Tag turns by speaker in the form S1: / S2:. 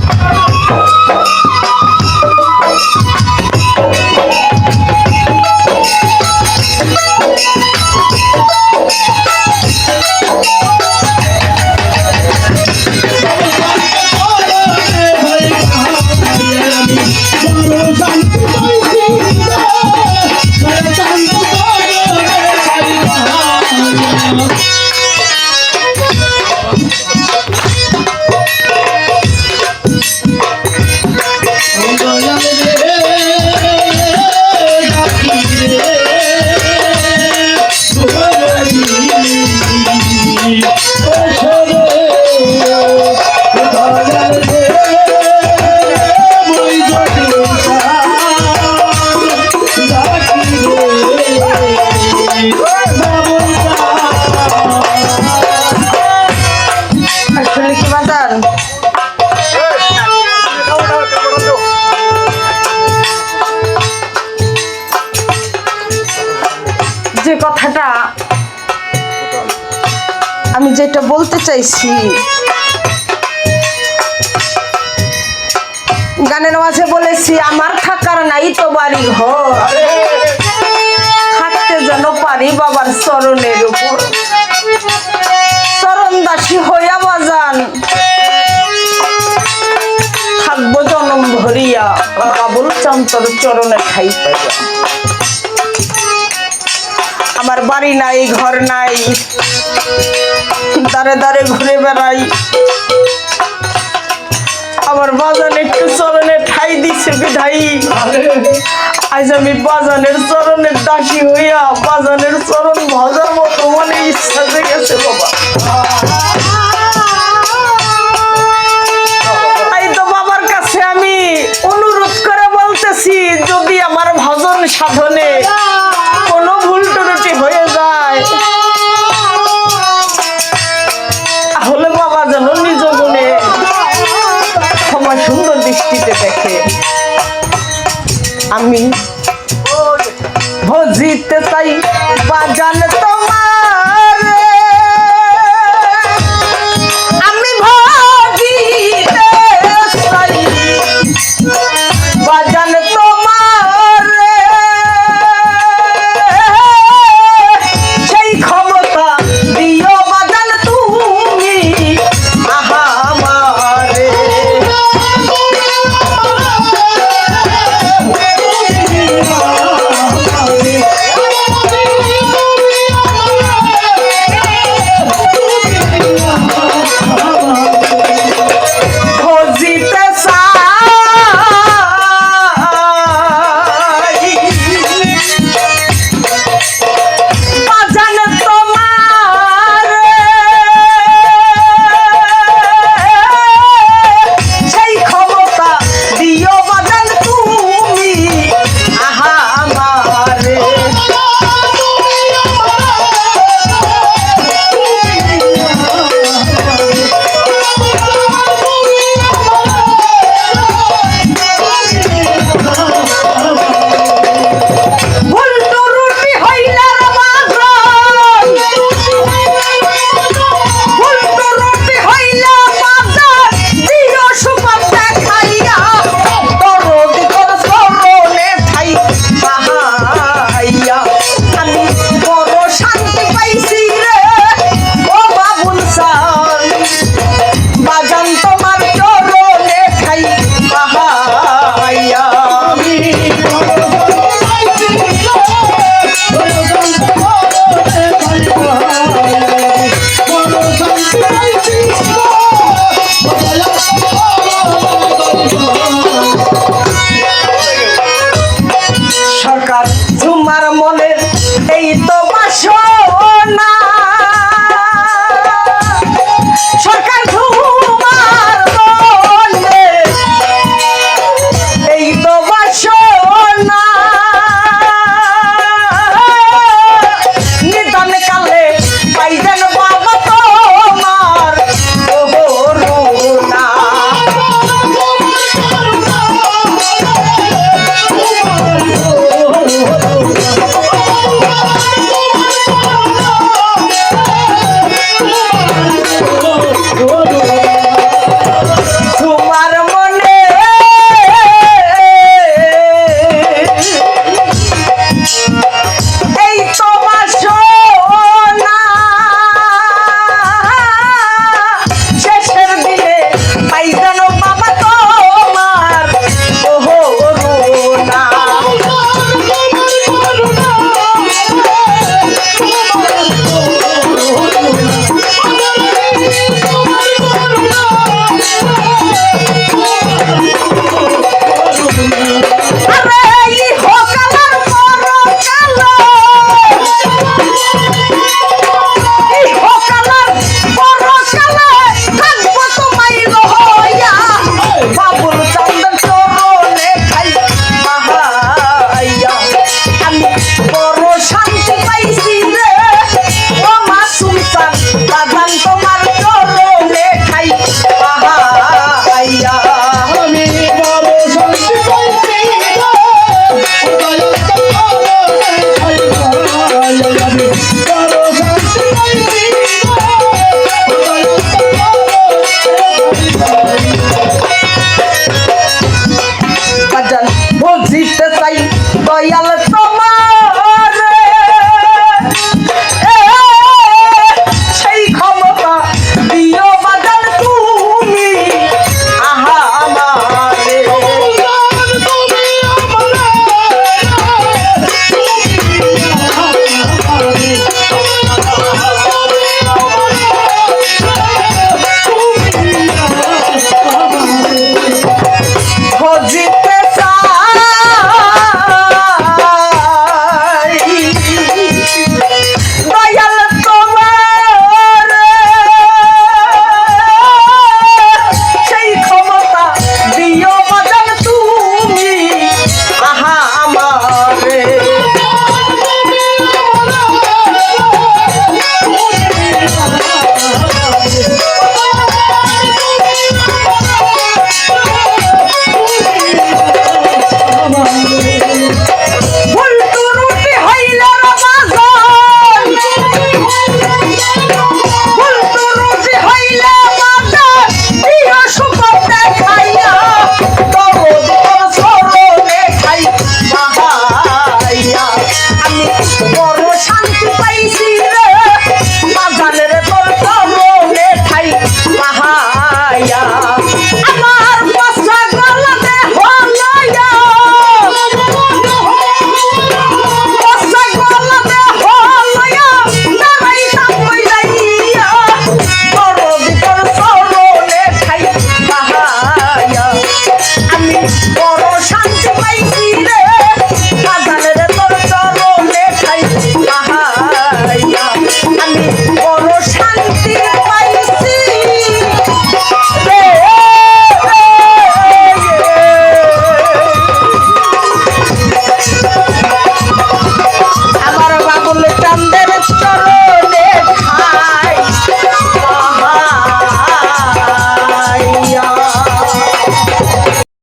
S1: ¡Vamos! আমি যেটা বলতে চাইছি, গানের মাঝে বলেছি, আমার থাকার নাই তো বাড়ি ঘর। থাকতে যেন পারি বাবার চরণের উপর। চরণ দাসী হইয়া বাজান। থাকব জনম ভরিয়া, বাবুল চন্তর চরণে খাই পাইয়া।
S2: আমার বাড়ি নাই, ঘর নাই। দাঁড়ে দাঁড়ে ঘুরে বেড়াই। আমার বাজান একটু চরণে ঠাই দিছে বিধাই আজ আমি বাজানের চরণের দাসী হইয়া বাজানের চরণ ভজার মতো মনে ইচ্ছা জেগেছে বাবা। भोजित सही बाजन तो